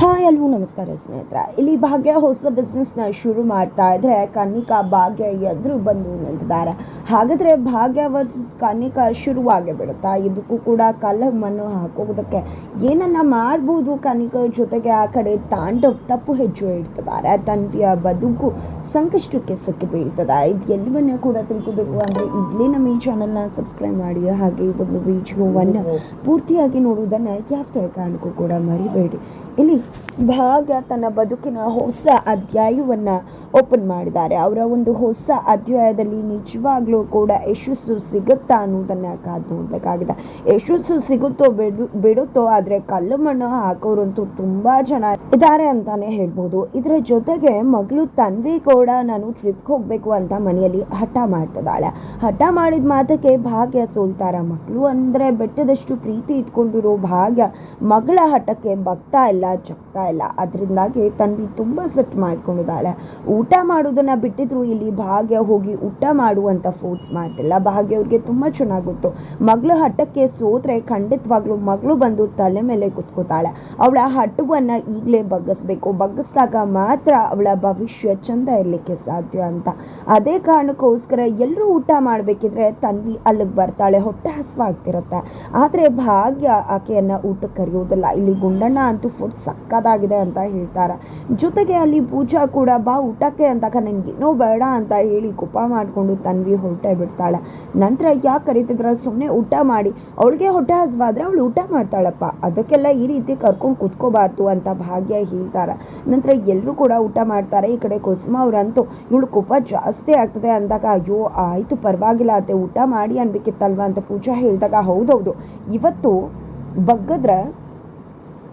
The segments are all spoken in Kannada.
ಹಾಯ್ ಅಲ್ವೂ, ನಮಸ್ಕಾರ ಸ್ನೇಹಿತರ. ಇಲ್ಲಿ ಭಾಗ್ಯ, ಹೊಸ ಬಿಸ್ನೆಸ್ನ ಶುರು ಮಾಡ್ತಾ ಇದ್ರೆ ಕನ್ನಿಕಾ ಭಾಗ್ಯ ಎದುರು ಬಂದು ನಿಂತಿದ್ದಾರೆ. ಹಾಗಾದ್ರೆ ಭಾಗ್ಯ ವರ್ಸಸ್ ಕನಿಕ ಶುರುವಾಗೇ ಬಿಡುತ್ತಾ ಇದಕ್ಕೂ ಕೂಡ ಕಲ್ಲ ಮಣ್ಣು ಹಾಕೋದಕ್ಕೆ ಏನನ್ನ ಮಾಡ್ಬೋದು ಕನಿಕ ಜೊತೆಗೆ ಆ ಕಡೆ ತಾಂಡವ್ ತಪ್ಪು ಹೆಜ್ಜೆ ಇಡ್ತಿದ್ದಾರೆ. ತಂತಿಯ ಬದುಕು ಸಂಕಷ್ಟಕ್ಕೆ ಸಿಕ್ಕಿ ಬೀಳ್ತದ. ಇದು ಎಲ್ಲವನ್ನ ಕೂಡ ತಿಳ್ಕೋಬೇಕು ಅಂದರೆ ಇಲ್ಲಿ ನಮ್ಮ ಈ ಚಾನಲ್ನ ಸಬ್ಸ್ಕ್ರೈಬ್ ಮಾಡಿ, ಹಾಗೆ ಈ ಒಂದು ವಿಡಿಯೋವನ್ನು ಪೂರ್ತಿಯಾಗಿ ನೋಡುವುದನ್ನು ಯಾವುದೇ ಕಾರಣಕ್ಕೂ ಕೂಡ ಮರಿಬೇಡಿ. ಇಲ್ಲಿ ಭಾಗ ತನ್ನ ಬದುಕಿನ ಹೊಸ ಅಧ್ಯಾಯವನ್ನು ಓಪನ್ ಮಾಡಿದ್ದಾರೆ. ಅವರ ಒಂದು ಹೊಸ ಅಧ್ಯಾಯದಲ್ಲಿ ನಿಜವಾಗ್ಲೂ ಕೂಡ ಯಶಸ್ಸು ಸಿಗುತ್ತಾ ಅನ್ನೋದನ್ನ ಕಾದು ನೋಡಬೇಕಾಗಿದೆ. ಯಶಸ್ಸು ಸಿಗುತ್ತೋ ಬಿಡು, ಬಿಡುತ್ತೋ ಆದರೆ ಕಲ್ಲು ಮಣ್ಣು ಹಾಕೋರಂತೂ ತುಂಬ ಜನ ಇದ್ದಾರೆ ಅಂತಾನೆ ಹೇಳ್ಬೋದು. ಇದರ ಜೊತೆಗೆ ಮಗಳು ತನ್ವಿ ಕೂಡ ನಾನು ಟ್ರಿಪ್ಗೆ ಹೋಗಬೇಕು ಅಂತ ಮನೆಯಲ್ಲಿ ಹಠ ಮಾಡ್ತಿದ್ದಾಳೆ. ಹಠ ಮಾಡಿದ ಮಾತಕ್ಕೆ ಭಾಗ್ಯ ಸೋಲ್ತಾರ. ಮಕ್ಕಳು ಅಂದರೆ ಬೆಟ್ಟದಷ್ಟು ಪ್ರೀತಿ ಇಟ್ಕೊಂಡಿರೋ ಭಾಗ್ಯ ಮಗಳ ಹಠಕ್ಕೆ ಬಗ್ತಾ ಇಲ್ಲ, ಜಗ್ತಾ ಇಲ್ಲ. ಅದರಿಂದಾಗಿ ತನ್ವಿ ತುಂಬ ಸೆಟ್ ಮಾಡ್ಕೊಂಡಿದ್ದಾಳೆ. ಊಟ ಮಾಡೋದನ್ನು ಬಿಟ್ಟಿದ್ರು ಇಲ್ಲಿ ಭಾಗ್ಯ ಹೋಗಿ ಊಟ ಮಾಡುವಂಥ ಫೋರ್ಸ್ ಮಾಡ್ತಿಲ್ಲ ಭಾಗ್ಯ ಅವ್ರಿಗೆ ತುಂಬ ಚೆನ್ನಾಗಿ ಗೊತ್ತು. ಮಗಳು ಹಠಕ್ಕೆ ಸೋತ್ರೆ ಖಂಡಿತವಾಗ್ಲೂ ಮಗಳು ಬಂದು ತಲೆ ಮೇಲೆ ಕುತ್ಕೋತಾಳೆ. ಅವಳ ಹಠವನ್ನು ಈಗಲೇ ಬಗ್ಗಿಸ್ಬೇಕು. ಬಗ್ಗಿಸ್ದಾಗ ಮಾತ್ರ ಅವಳ ಭವಿಷ್ಯ ಚಂದ ಇರಲಿಕ್ಕೆ ಸಾಧ್ಯ ಅಂತ. ಅದೇ ಕಾರಣಕ್ಕೋಸ್ಕರ ಎಲ್ಲರೂ ಊಟ ಮಾಡಬೇಕಿದ್ರೆ ತನ್ವಿ ಅಲ್ಲಿಗೆ ಬರ್ತಾಳೆ. ಹೊಟ್ಟೆ ಹಸುವಾಗ್ತಿರುತ್ತೆ. ಆದರೆ ಭಾಗ್ಯ ಆಕೆಯನ್ನು ಊಟಕ್ಕೆ ಕರೆಯೋದಿಲ್ಲ. ಇಲ್ಲಿ ಗುಂಡಣ್ಣ ಅಂತೂ ಫುಡ್ ಸಕ್ಕದಾಗಿದೆ ಅಂತ ಹೇಳ್ತಾರೆ. ಜೊತೆಗೆ ಅಲ್ಲಿ ಪೂಜಾ ಕೂಡ ಬಾ ಊಟಕ್ಕೆ ಅಂದಾಗ ನನಗೇನೋ ಬೇಡ ಅಂತ ಹೇಳಿ ಕೋಪ ಮಾಡಿಕೊಂಡು ತನ್ವಿ ಹೊರಟೆ ಬಿಡ್ತಾಳೆ. ನಂತರ ಯಾಕೆ ಕರಿತಿದ್ರ ಸುಮ್ಮನೆ ಊಟ ಮಾಡಿ. ಅವಳಿಗೆ ಹೊಟ್ಟೆ ಹಸುವಾದ್ರೆ ಅವಳು ಊಟ ಮಾಡ್ತಾಳಪ್ಪ. ಅದಕ್ಕೆಲ್ಲ ಈ ರೀತಿ ಕರ್ಕೊಂಡು ಕುತ್ಕೋಬಾರ್ದು ಅಂತ ಭಾಗ್ಯ ಹೇಳ್ತಾರೆ ನಂತರ ಎಲ್ಲರೂ ಕೂಡ ಊಟ ಮಾಡ್ತಾರೆ. ಈ ಕಡೆ ಕುಸುಮ ಅವರಂತೂ, ಇವಳು ಕೋಪ ಜಾಸ್ತಿ ಆಗ್ತದೆ ಅಂದಾಗ ಅಯ್ಯೋ, ಆಯಿತು ಪರವಾಗಿಲ್ಲ ಅತ್ತೆ, ಊಟ ಮಾಡಿ ಅನ್ಬೇಕಿತ್ತಲ್ವ? ಅಂತ ಪೂಜಾ ಹೇಳಿದಾಗ, ಹೌದೌದು. ಇವತ್ತು ಬಗ್ಗದ್ರೆ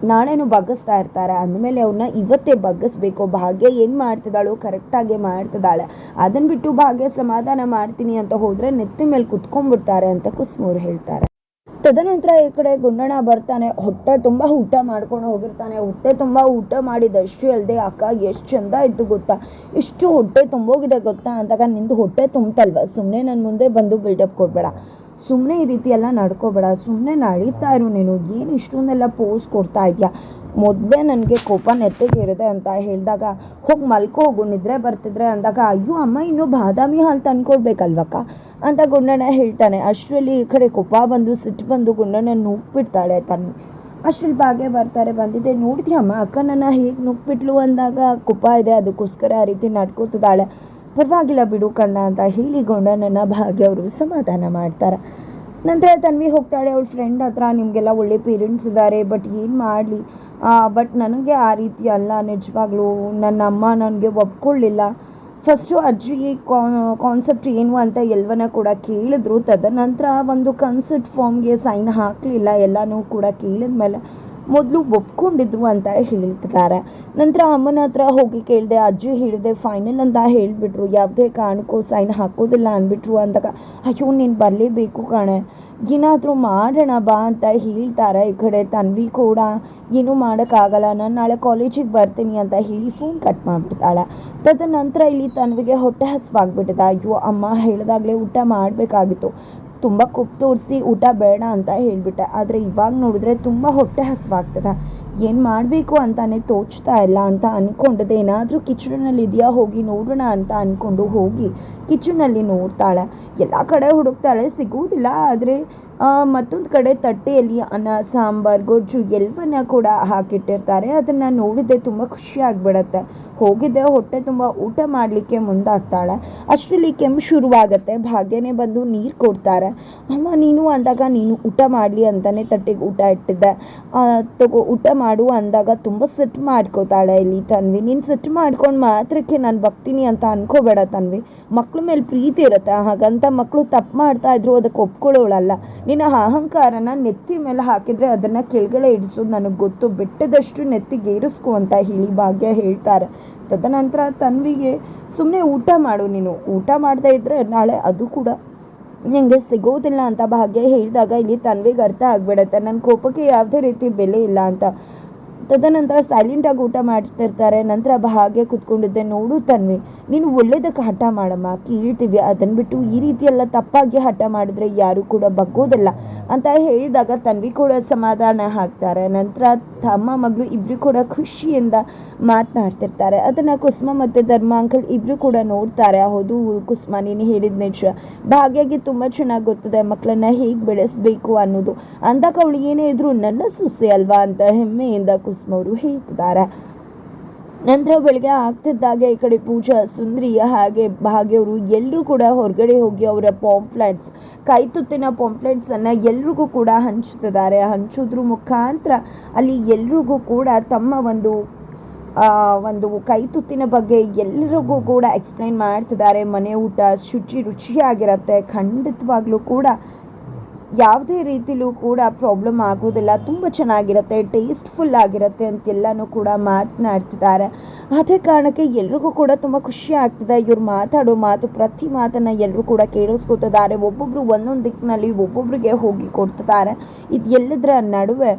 ನಾಳೆನೂ ಬಗ್ಗಿಸ್ತಾ ಇರ್ತಾರೆ. ಅಂದಮೇಲೆ ಅವ್ರನ್ನ ಇವತ್ತೇ ಬಗ್ಗಿಸ್ಬೇಕು. ಭಾಗ್ಯ ಏನು ಮಾಡ್ತಿದ್ದಾಳೋ ಕರೆಕ್ಟಾಗಿ ಮಾಡ್ತಿದ್ದಾಳೆ. ಅದನ್ನು ಬಿಟ್ಟು ಭಾಗ್ಯ ಸಮಾಧಾನ ಮಾಡ್ತೀನಿ ಅಂತ ಹೋದರೆ ನೆತ್ತಿ ಮೇಲೆ ಕುತ್ಕೊಂಡ್ಬಿಡ್ತಾರೆ ಅಂತ ಕುಸ್ಮೂರು ಹೇಳ್ತಾರೆ. ತದನಂತರ ಈ ಕಡೆ ಗುಂಡಣ ಬರ್ತಾನೆ. ಹೊಟ್ಟೆ ತುಂಬ ಊಟ ಮಾಡ್ಕೊಂಡು ಹೋಗಿರ್ತಾನೆ. ಹೊಟ್ಟೆ ತುಂಬ ಊಟ ಮಾಡಿದಷ್ಟು ಅಲ್ಲದೆ ಅಕ್ಕ ಎಷ್ಟು ಚಂದ ಇತ್ತು ಗೊತ್ತಾ? ಎಷ್ಟು ಹೊಟ್ಟೆ ತುಂಬೋಗಿದೆ ಗೊತ್ತಾ? ಅಂದಾಗ ನಿಂದು ಹೊಟ್ಟೆ ತುಂಬ್ತಲ್ವ? ಸುಮ್ಮನೆ ನನ್ನ ಮುಂದೆ ಬಂದು ಬಿಲ್ಡಪ್ ಕೊಡಬೇಡ. ಸುಮ್ಮನೆ ಈ ರೀತಿ ಎಲ್ಲ ನಡ್ಕೋಬೇಡ ಸುಮ್ಮನೆ ನಡೀತಾ ಇರು ನೀನು, ಏನು ಇಷ್ಟೊಂದೆಲ್ಲ ಪೋಸ್ ಕೊಡ್ತಾ ಇದೆಯಾ? ಮೊದಲೇ ನನಗೆ ಕೋಪ ನೆತ್ತಿಗೆ ಅಂತ ಹೇಳಿದಾಗ, ಹೋಗಿ ಮಲ್ಕೋ, ಹೋಗು, ನಿದ್ರೆ ಬರ್ತಿದ್ರೆ ಅಂದಾಗ, ಅಯ್ಯೋ ಅಮ್ಮ, ಇನ್ನೂ ಬಾದಾಮಿ ಹಾಲು ತಂದ್ಕೊಡ್ಬೇಕಲ್ವಕ್ಕ? ಅಂತ ಗುಂಡಣ್ಣ ಹೇಳ್ತಾನೆ. ಅಷ್ಟರಲ್ಲಿ ಈ ಕಡೆ ಕೋಪ ಬಂದು, ಸಿಟ್ಟು ಬಂದು ಗುಂಡಣ್ಣ ನುಗ್ಬಿಡ್ತಾಳೆ ತನ್ನ ಅಷ್ಟ್ರಲ್ಲಿ ಬಾಗೆ ಬರ್ತಾರೆ ಬಂದಿದ್ದೆ ನೋಡ್ತೀಯಮ್ಮ ಅಕ್ಕ ನನ್ನ ಹೇಗೆ ನುಗ್ಬಿಟ್ಲು ಅಂದಾಗ ಕೋಪ ಇದೆ, ಅದಕ್ಕೋಸ್ಕರ ಆ ರೀತಿ ನಡ್ಕೋತಿದ್ದಾಳೆ. ಪರವಾಗಿಲ್ಲ ಬಿಡು ಕಣ್ಣ ಅಂತ ಹೇಳಿಕೊಂಡ ನನ್ನ ಭಾಗ್ಯ ಅವರು ಸಮಾಧಾನ ಮಾಡ್ತಾರೆ. ನಂತರ ತನ್ವಿ ಹೋಗ್ತಾಳೆ, ಅವಳ ಫ್ರೆಂಡ್ ಹತ್ರ ನಿಮಗೆಲ್ಲ ಒಳ್ಳೆ ಪೇರೆಂಟ್ಸ್ ಇದ್ದಾರೆ ಬಟ್ ಏನು ಮಾಡಲಿ? ಬಟ್ ನನಗೆ ಆ ರೀತಿ ಅಲ್ಲ ನಿಜವಾಗ್ಲೂ. ನನ್ನ ಅಮ್ಮ ನನಗೆ ಒಪ್ಕೊಳ್ಳಿಲ್ಲ. ಫಸ್ಟು ಅಜ್ಜಿ ಕಾನ್ಸೆಪ್ಟ್ ಏನು ಅಂತ ಎಲ್ಲವನ್ನ ಕೂಡ ಕೇಳಿದ್ರು. ತದನಂತರ ಒಂದು ಕನ್ಸೆಪ್ಟ್ ಫಾರ್ಮ್ಗೆ ಸೈನ್ ಹಾಕಲಿಲ್ಲ, ಎಲ್ಲನೂ ಕೂಡ ಕೇಳಿದ ಮೇಲೆ ಮೊದಲು ಒಪ್ಕೊಂಡಿದ್ರು ಅಂತ ಹೇಳ್ತಿದ್ದಾರೆ ನಂತರ ಅಮ್ಮನ ಹತ್ರ ಹೋಗಿ ಕೇಳಿದೆ, ಅಜ್ಜಿ ಹೇಳಿದೆ, ಫೈನಲ್ ಅಂತ ಹೇಳಿಬಿಟ್ರು. ಯಾವುದೇ ಕಾರಣಕ್ಕೂ ಸೈನ್ ಹಾಕೋದಿಲ್ಲ ಅಂದ್ಬಿಟ್ರು ಅಂದಾಗ, ಅಯ್ಯೋ, ನೀನು ಬರಲೇಬೇಕು ಕಾಣೆ. ಏನಾದರೂ ಮಾಡೋಣ ಬಾ ಅಂತ ಹೇಳ್ತಾರೆ. ಈ ಕಡೆ ತನ್ವಿ ಕೂಡ, ಏನೂ ಮಾಡೋಕ್ಕಾಗಲ್ಲ. ನಾನು ನಾಳೆ ಕಾಲೇಜಿಗೆ ಬರ್ತೀನಿ ಅಂತ ಹೇಳಿ ಫೋನ್ ಕಟ್ ಮಾಡಿಬಿಡ್ತಾಳೆ. ತದನಂತರ ಇಲ್ಲಿ ತನ್ವಿಗೆ ಹೊಟ್ಟೆ ಹಸುವಾಗ್ಬಿಟ್ಟಿದೆ. ಅಯ್ಯೋ, ಅಮ್ಮ ಹೇಳಿದಾಗಲೇ ಊಟ ಮಾಡಬೇಕಾಗಿತ್ತು. ತುಂಬ ಕುಪ್ಪು ತೋರಿಸಿ ಊಟ ಬೇಡ ಅಂತ ಹೇಳಿಬಿಟ್ಟೆ. ಆದರೆ ಇವಾಗ ನೋಡಿದ್ರೆ ತುಂಬ ಹೊಟ್ಟೆ ಹಸುವಾಗ್ತದೆ. ಏನು ಮಾಡಬೇಕು ಅಂತಾನೆ ತೋಚ್ತಾ ಇಲ್ಲ ಅಂತ ಅಂದ್ಕೊಂಡಿದ್ದೆ ಏನಾದರೂ ಕಿಚನಲ್ಲಿ ಇದೆಯಾ ಹೋಗಿ ನೋಡೋಣ ಅಂತ ಅಂದ್ಕೊಂಡು ಹೋಗಿ ಕಿಚನಲ್ಲಿ ನೋಡ್ತಾಳೆ. ಎಲ್ಲ ಕಡೆ ಹುಡುಕ್ತಾಳೆ, ಸಿಗುವುದಿಲ್ಲ. ಆದರೆ ಮತ್ತೊಂದು ಕಡೆ ತಟ್ಟೆಯಲ್ಲಿ ಅನ್ನ, ಸಾಂಬಾರು, ಗೊಜ್ಜು ಎಲ್ಲವನ್ನ ಕೂಡ ಹಾಕಿಟ್ಟಿರ್ತಾರೆ. ಅದನ್ನು ನೋಡಿದ್ದೆ ತುಂಬ ಖುಷಿ ಆಗಿಬಿಡತ್ತೆ. ಹೋಗಿದ್ದೆ, ಹೊಟ್ಟೆ ತುಂಬ ಊಟ ಮಾಡಲಿಕ್ಕೆ ಮುಂದಾಗ್ತಾಳೆ. ಅಷ್ಟರಲ್ಲಿ ಕೆಮ್ಮು ಶುರುವಾಗತ್ತೆ, ಭಾಗ್ಯನೇ ಬಂದು ನೀರು ಕೊಡ್ತಾರೆ. ಅಮ್ಮ, ನೀನು ಅಂದಾಗ ನೀನು ಊಟ ಮಾಡಲಿ ಅಂತಲೇ ತಟ್ಟೆಗೆ ಊಟ ಇಟ್ಟಿದ್ದೆ. ತಗೋ, ಊಟ ಮಾಡು ಅಂದಾಗ ತುಂಬ ಸಿಟ್ಟು ಮಾಡ್ಕೋತಾಳೆ ಇಲ್ಲಿ ತನ್ವಿ. ನೀನು ಸಿಟ್ಟು ಮಾಡ್ಕೊಂಡು ಮಾತ್ರಕ್ಕೆ ನಾನು ಬಗ್ತೀನಿ ಅಂತ ಅನ್ಕೋಬೇಡ ತನ್ವಿ. ಮಕ್ಳ ಮೇಲೆ ಪ್ರೀತಿ ಇರುತ್ತೆ, ಹಾಗಂತ ಮಕ್ಕಳು ತಪ್ಪು ಮಾಡ್ತಾ ಇದ್ರು ಅದಕ್ಕೆ ಒಪ್ಕೊಳ್ಳೋಳಲ್ಲ. ನಿನ್ನ ಅಹಂಕಾರನ ನೆತ್ತಿ ಮೇಲೆ ಹಾಕಿದರೆ ಅದನ್ನು ಕೆಳಗಡೆ ಇಡಿಸೋದು ನನಗೆ ಗೊತ್ತು. ಬೆಟ್ಟದಷ್ಟು ನೆತ್ತಿಗೆ ಏರಿಸ್ಕೊ ಅಂತ ಹೇಳಿ ಭಾಗ್ಯ ಹೇಳ್ತಾರೆ. ತದನಂತರ ತನ್ವಿಗೆ ಸುಮ್ಮನೆ ಊಟ ಮಾಡು ನೀನು. ಊಟ ಮಾಡದೇ ಇದ್ದರೆ ನಾಳೆ ಅದು ಕೂಡ ನಿಂಗೆ ಸಿಗೋದಿಲ್ಲ ಅಂತ ಭಾಗ್ಯ ಹೇಳಿದಾಗ ಇಲ್ಲಿ ತನ್ವಿಗೆ ಅರ್ಥ ಆಗ್ಬಿಡತ್ತೆ. ನನ್ನ ಕೋಪಕ್ಕೆ ಯಾವುದೇ ರೀತಿ ಬೆಲೆ ಇಲ್ಲ ಅಂತ. ತದನಂತರ ಸೈಲೆಂಟಾಗಿ ಊಟ ಮಾಡ್ತಿರ್ತಾರೆ. ನಂತರ ಹಾಗೆ ಕುತ್ಕೊಂಡಿದ್ದೆ. ನೋಡು ತನ್ವಿ, ನೀನು ಒಳ್ಳೇದಕ್ಕೆ ಹಠ ಮಾಡಮ್ಮ. ಕೇಳ್ತೀವಿ. ಅದನ್ನು ಬಿಟ್ಟು ಈ ರೀತಿ ಎಲ್ಲ ತಪ್ಪಾಗಿ ಹಠ ಮಾಡಿದ್ರೆ ಯಾರು ಕೂಡ ಬಗ್ಗೋದಿಲ್ಲ ಅಂತ ಹೇಳಿದಾಗ ತನ್ವಿ ಕೂಡ ಸಮಾಧಾನ ಹಾಕ್ತಾರೆ ನಂತರ ತಮ್ಮ ಮಗಳು ಇಬ್ಬರು ಕೂಡ ಖುಷಿಯಿಂದ ಮಾತನಾಡ್ತಿರ್ತಾರೆ. ಅದನ್ನು ಕುಸುಮ ಮತ್ತು ಧರ್ಮ ಅಂಕಲ್ ಇಬ್ಬರು ಕೂಡ ನೋಡ್ತಾರೆ. ಹೌದು ಕುಸುಮ, ನೀನು ಹೇಳಿದ ನಿಜ. ಭಾಗ್ಯಾಗಿ ತುಂಬ ಚೆನ್ನಾಗಿ ಗೊತ್ತದೆ. ಮಕ್ಕಳನ್ನ ಹೇಗೆ ಬೆಳೆಸಬೇಕು ಅನ್ನೋದು. ಅಂದಾಗ ಅವಳು, ಏನೇ ಇದ್ರು ನನ್ನ ಸುಸೆ ಅಲ್ವಾ ಅಂತ ಹೆಮ್ಮೆಯಿಂದ ಕುಸುಮ ಅವರು ಹೇಳ್ತಿದ್ದಾರೆ. ನಂತರ ಬೆಳಗ್ಗೆ ಆಗ್ತಿದ್ದಾಗೆ ಈ ಕಡೆ ಪೂಜಾ, ಸುಂದ್ರಿ, ಹಾಗೆ ಭಾಗ್ಯವರು ಎಲ್ಲರೂ ಕೂಡ ಹೊರಗಡೆ ಹೋಗಿ ಅವರ ಪಾಂಪ್ಲೆಟ್ಸ್ ಕೈತುತ್ತಿನ ಪಾಂಪ್ಲೆಟ್ಸನ್ನು ಎಲ್ರಿಗೂ ಕೂಡ ಹಂಚುತ್ತಿದ್ದಾರೆ. ಹಂಚೋದ್ರ ಮುಖಾಂತರ ಅಲ್ಲಿ ಎಲ್ರಿಗೂ ಕೂಡ ತಮ್ಮ ಒಂದು ಒಂದು ಕೈತುತ್ತಿನ ಬಗ್ಗೆ ಎಲ್ಲರಿಗೂ ಕೂಡ ಎಕ್ಸ್ಪ್ಲೈನ್ ಮಾಡ್ತಿದ್ದಾರೆ. ಮನೆ ಊಟ ಶುಚಿ ರುಚಿಯಾಗಿರುತ್ತೆ. ಖಂಡಿತವಾಗ್ಲೂ ಕೂಡ ಯಾವುದೇ ರೀತಿಲೂ ಕೂಡ ಪ್ರಾಬ್ಲಮ್ ಆಗೋದಿಲ್ಲ ತುಂಬ ಚೆನ್ನಾಗಿರುತ್ತೆ ಟೇಸ್ಟ್ಫುಲ್ ಆಗಿರುತ್ತೆ ಅಂತೆಲ್ಲನೂ ಕೂಡ ಮಾತನಾಡ್ತಿದ್ದಾರೆ. ಅದೇ ಕಾರಣಕ್ಕೆ ಎಲ್ರಿಗೂ ಕೂಡ ತುಂಬ ಖುಷಿ ಆಗ್ತಿದೆ. ಇವ್ರು ಮಾತಾಡೋ ಮಾತು, ಪ್ರತಿ ಮಾತನ್ನು ಎಲ್ಲರೂ ಕೂಡ ಕೇಳಿಸ್ಕೊತಿದ್ದಾರೆ. ಒಬ್ಬೊಬ್ಬರು ಒಂದೊಂದು ದಿಕ್ಕಿನಲ್ಲಿ ಒಬ್ಬೊಬ್ಬರಿಗೆ ಹೋಗಿ ಕೊಡ್ತಿದ್ದಾರೆ. ಇದು ಎಲ್ಲದರ ನಡುವೆ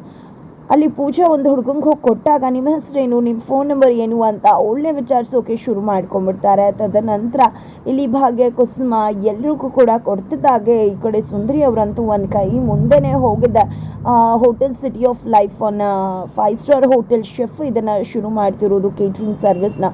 ಅಲ್ಲಿ ಪೂಜಾ ಒಂದು ಹುಡುಗಂಗೆ ಹೋಗಿ ಕೊಟ್ಟಾಗ ನಿಮ್ಮ ಹೆಸರೇನು, ನಿಮ್ಮ ಫೋನ್ ನಂಬರ್ ಏನು ಅಂತ ಒಳ್ಳೆ ವಿಚಾರಿಸೋಕೆ ಶುರು ಮಾಡ್ಕೊಂಡ್ಬಿಡ್ತಾರೆ ತದನಂತರ ಇಲ್ಲಿ ಭಾಗ್ಯ, ಕುಸುಮ ಎಲ್ರಿಗೂ ಕೂಡ ಕೊಡ್ತಿದ್ದಾಗೆ ಈ ಕಡೆ ಸುಂದರಿ ಅವರಂತೂ ಒಂದು ಕೈ ಮುಂದೆನೇ ಹೋಗಿದ್ದ ಹೋಟೆಲ್ ಸಿಟಿ ಆಫ್ ಲೈಫ್ ಅನ್ನ ಫೈವ್ ಸ್ಟಾರ್ ಹೋಟೆಲ್ ಶೆಫ್ ಇದನ್ನು ಶುರು ಮಾಡ್ತಿರೋದು ಕೇಟ್ರಿಂಗ್ ಸರ್ವಿಸ್ನ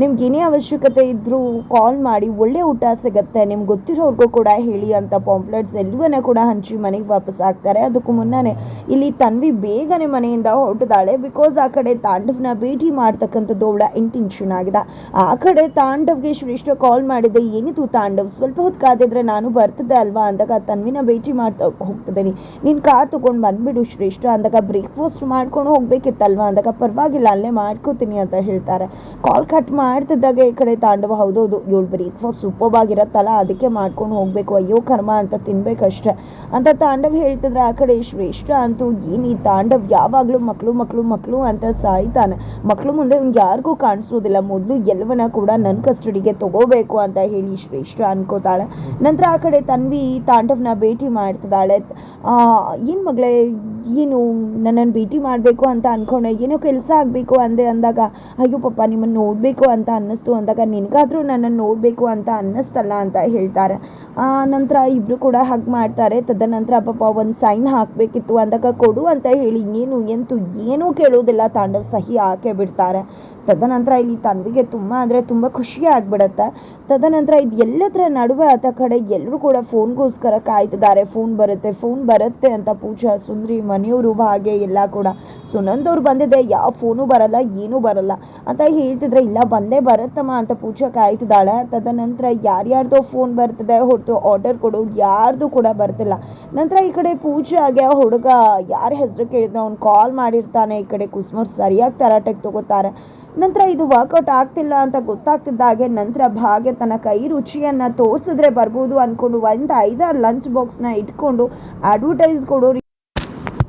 ನಿಮ್ಗೆ ಏನೇ ಅವಶ್ಯಕತೆ ಇದ್ದರೂ ಕಾಲ್ ಮಾಡಿ, ಒಳ್ಳೆ ಊಟ ಸಿಗುತ್ತೆ, ನಿಮ್ಗೆ ಗೊತ್ತಿರೋರ್ಗೂ ಕೂಡ ಹೇಳಿ ಅಂತ ಪಾಂಪ್ಲೆಟ್ಸ್ ಎಲ್ಲವನ್ನ ಕೂಡ ಹಂಚಿ ಮನೆಗೆ ವಾಪಸ್ ಆಗ್ತಾರೆ. ಅದಕ್ಕೂ ಮುನ್ನನೇ ಇಲ್ಲಿ ತನ್ವಿ ಬೇಗನೆ ಮನೆಯಿಂದ ಹೊರಟಿದ್ದಾಳೆ. ಬಿಕಾಸ್ ಆ ಕಡೆ ತಾಂಡವ್ನ ಭೇಟಿ ಮಾಡ್ತಕ್ಕಂಥದ್ದು ಅವಳ ಇಂಟೆನ್ಷನ್ ಆಗಿದೆ. ಆ ಕಡೆ ತಾಂಡವ್ಗೆ ಶ್ರೇಷ್ಠ ಕಾಲ್ ಮಾಡಿದೆ. ಏನಿತ್ತು ತಾಂಡವ್? ಸ್ವಲ್ಪ ಹೊತ್ತು ಕಾದಿದ್ರೆ ನಾನು ಬರ್ತದೆ ಅಲ್ವಾ? ಅಂದಾಗ ತನ್ವಿನ ಭೇಟಿ ಮಾಡ್ತಾ ಹೋಗ್ತಿದ್ದೀನಿ. ನೀನು ಕಾರ್ ತೊಗೊಂಡು ಬಂದ್ಬಿಡು ಶ್ರೇಷ್ಠ. ಅಂದಾಗ ಬ್ರೇಕ್ಫಾಸ್ಟ್ ಮಾಡ್ಕೊಂಡು ಹೋಗ್ಬೇಕಿತ್ತಲ್ವಾ? ಅಂದಾಗ ಪರವಾಗಿಲ್ಲ, ಅಲ್ಲೇ ಮಾಡ್ಕೋತೀನಿ ಅಂತ ಹೇಳ್ತಾರೆ. ಕಾಲ್ ಕಟ್ ಮಾಡ್ತಿದ್ದಾಗ ಈ ಕಡೆ ತಾಂಡವ. ಹೌದೌದು. ಇವಳು ಬ್ರೇಕ್ಫಾಸ್ಟ್ ಸೂಪರ್ ಆಗಿರತ್ತಲ್ಲ, ಅದಕ್ಕೆ ಮಾಡ್ಕೊಂಡು ಹೋಗ್ಬೇಕು. ಅಯ್ಯೋ ಕರ್ಮ ಅಂತ ತಿನ್ಬೇಕಷ್ಟೆ. ಅಂತ ತಾಂಡವ್ ಹೇಳ್ತಿದ್ರೆ ಆ ಕಡೆ ಶ್ರೇಷ್ಠ ಅಂತೂ, ಏನು ಈ ತಾಂಡವ್ ಯಾವಾಗಲೂ ಮಕ್ಕಳು ಮಕ್ಕಳು ಮಕ್ಕಳು ಅಂತ ಸಾಯ್ತಾನೆ. ಮಕ್ಕಳು ಮುಂದೆ ಅವ್ನಿಗೆ ಯಾರಿಗೂ ಕಾಣಿಸೋದಿಲ್ಲ. ಮೊದಲು ಎಲ್ಲವನ್ನ ಕೂಡ ನನ್ನ ಕಸ್ಟಡಿಗೆ ತಗೋಬೇಕು ಅಂತ ಹೇಳಿ ಶ್ರೇಷ್ಠ ಅನ್ಕೋತಾಳೆ. ನಂತರ ಆ ಕಡೆ ತನ್ವಿ ತಾಂಡವ್ನ ಭೇಟಿ ಮಾಡ್ತಿದ್ದಾಳೆ. ಏನು ಮಗಳೇ ಏನು ನನ್ನನ್ನು ಭೇಟಿ ಮಾಡಬೇಕು ಅಂತ ಅಂದ್ಕೊಂಡೆ ಏನೋ ಕೆಲಸ ಆಗಬೇಕು ಅಂದೆ ಅಂದಾಗ, ಅಯ್ಯೋ ಪಪ್ಪ ನಿಮ್ಮನ್ನು ನೋಡಬೇಕು ಅಂತ ಅನ್ನಿಸ್ತು ಅಂದಾಗ, ನಿನಗಾದರೂ ನನ್ನನ್ನು ನೋಡಬೇಕು ಅಂತ ಅನ್ನಿಸ್ತಲ್ಲ ಅಂತ ಹೇಳ್ತಾರೆ. ಆ ನಂತರ ಇಬ್ಬರು ಕೂಡ ಹಗ್ ಮಾಡ್ತಾರೆ. ತದನಂತರ ಪಾಪ ಒಂದು ಸೈನ್ ಹಾಕಬೇಕಿತ್ತು ಅಂದಾಗ ಕೊಡು ಅಂತ ಹೇಳಿ ಏನು ಎಂತೂ ಏನೂ ಕೇಳೋದಿಲ್ಲ, ತಾಂಡವ್ ಸಹಿ ಹಾಕೇ ಬಿಡ್ತಾರೆ. ತದನಂತರ ಇಲ್ಲಿ ತನ್ವಿಗೆ ತುಂಬ ಅಂದರೆ ತುಂಬ ಖುಷಿ ಆಗಿಬಿಡತ್ತೆ. ತದನಂತರ ಇದು ಎಲ್ಲದರ ನಡುವೆ ಆತ ಕಡೆ ಎಲ್ಲರೂ ಕೂಡ ಫೋನ್ಗೋಸ್ಕರ ಕಾಯ್ತಿದ್ದಾರೆ. ಫೋನ್ ಬರುತ್ತೆ ಫೋನ್ ಬರುತ್ತೆ ಅಂತ ಪೂಜಾ, ಸುಂದ್ರಿ ಮನೆಯವರು ಹಾಗೆ ಎಲ್ಲ ಕೂಡ. ಸುನಂದವ್ರು ಬಂದಿದೆ ಯಾವ ಫೋನು ಬರಲ್ಲ, ಏನೂ ಬರಲ್ಲ. ಅಂತ ಹೇಳ್ತಿದ್ರೆ, ಇಲ್ಲ, ಬಂದೇ ಬರುತ್ತಮ್ಮ ಅಂತ ಪೂಜಾ ಕಾಯ್ತಿದ್ದಾಳೆ ತದನಂತರ ಯಾರ್ಯಾರ್ದೋ ಫೋನ್ ಬರ್ತಿದೆ, ಹೊರತು ಆರ್ಡರ್ ಕೊಡು, ಯಾರ್ದು ಕೂಡ ಬರ್ತಿಲ್ಲ. ನಂತರ ಈ ಕಡೆ ಪೂಜಾಗೆ ಆ ಹುಡುಗ ಯಾರ ಹೆಸರು ಕೇಳಿದ್ರು ಅವ್ನು ಕಾಲ್ ಮಾಡಿರ್ತಾನೆ. ಈ ಕಡೆ ಕುಸ್ಮೂರ್ ಸರಿಯಾಗಿ ತರಾಟಕ್ಕೆ ತಗೋತಾರೆ. ನಂತರ ಇದು ವರ್ಕೌಟ್ ಆಗ್ತಿಲ್ಲ ಅಂತ ಗೊತ್ತಾಗ್ತಿದ್ದಾಗೆ, ನಂತರ ಭಾಗ್ಯ ತನ್ನ ಕೈ ರುಚಿಯನ್ನ ತೋರಿಸಿದ್ರೆ ಬರ್ಬೋದು ಅಂದ್ಕೊಂಡು ಒಂದು ಐದಾರು ಲಂಚ್ ಬಾಕ್ಸ್ನ ಇಟ್ಕೊಂಡು ಅಡ್ವರ್ಟೈಸ್ ಕೊಡೋರು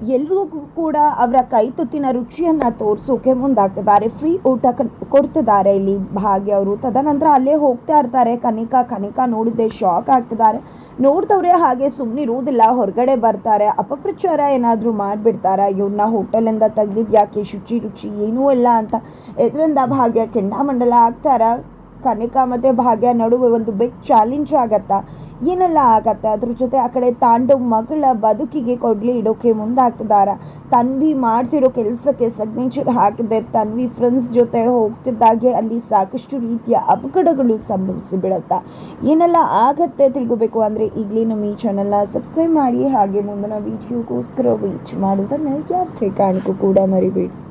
ಎಲ್ರಿಗೂ ಕೂಡ ಅವರ ಕೈ ತುತ್ತಿನ ರುಚಿಯನ್ನ ತೋರಿಸೋಕೆ ಮುಂದಾಗ್ತಿದ್ದಾರೆ. ಫ್ರೀ ಊಟ ಕೊಡ್ತಿದ್ದಾರೆ ಇಲ್ಲಿ ಭಾಗ್ಯ ಅವರು. ತದನಂತರ ಅಲ್ಲೇ ಹೋಗ್ತಾ ಇರ್ತಾರೆ. ಕನಿಕಾ ಕನಿಕಾ ನೋಡಿದ್ದೆ ಶಾಕ್ ಆಗ್ತಿದ್ದಾರೆ. ನೋಡ್ದವ್ರೆ ಹಾಗೆ ಸುಮ್ಮನೆ ಇರುವುದಿಲ್ಲ. ಹೊರಗಡೆ ಬರ್ತಾರೆ. ಅಪಪ್ರಚಾರ ಏನಾದರೂ ಮಾಡಿಬಿಡ್ತಾರೆ? ಇವ್ರನ್ನ ಹೋಟೆಲಿಂದ ತೆಗ್ದಿದ್ದು ಯಾಕೆ? ಶುಚಿ, ರುಚಿ ಏನೂ ಇಲ್ಲ ಅಂತ. ಇದರಿಂದ ಭಾಗ್ಯ ಕೆಂಡಾಮಂಡಲ ಆಗ್ತಾರ? ಕನಿಕಾ ಮತ್ತು ಭಾಗ್ಯ ನಡುವೆ ಒಂದು ಬಿಗ್ ಚಾಲೆಂಜ್ ಆಗತ್ತಾ? ಏನೆಲ್ಲ ಆಗತ್ತೆ? ಅದ್ರ ಜೊತೆ ಆ ಕಡೆ ತಾಂಡವ್ ಮಗಳ ಬದುಕಿಗೆ ಕೊಡ್ಲಿ ಇಡೋಕೆ ಮುಂದಾಗ್ತಿದಾರ. ತನ್ವಿ ಮಾಡ್ತಿರೋ ಕೆಲಸಕ್ಕೆ ಸಿಗ್ನೇಚರ್ ಹಾಕಿದೆ. ತನ್ವಿ ಫ್ರೆಂಡ್ಸ್ ಜೊತೆ ಹೋಗ್ತಿದ್ದಾಗೆ ಅಲ್ಲಿ ಸಾಕಷ್ಟು ರೀತಿಯ ಅಪಘಡಗಳು ಸಂಭವಿಸಿ ಬಿಡತ್ತ ಏನೆಲ್ಲ ಆಗತ್ತೆ ತಿಳ್ಕೊಬೇಕು ಅಂದರೆ ಈಗಲೇ ನಮ್ಮ ಈ ಚಾನಲ್ನ ಸಬ್ಸ್ಕ್ರೈಬ್ ಮಾಡಿ ಹಾಗೆ ಮುಂದಿನ ವಿಡಿಯೋಗೋಸ್ಕರ ವೀಚ್ ಮಾಡೋದನ್ನು ಯಾವುದೇ ಕಾರಣಕ್ಕೂ ಕೂಡ ಮರಿಬೇಡಿ.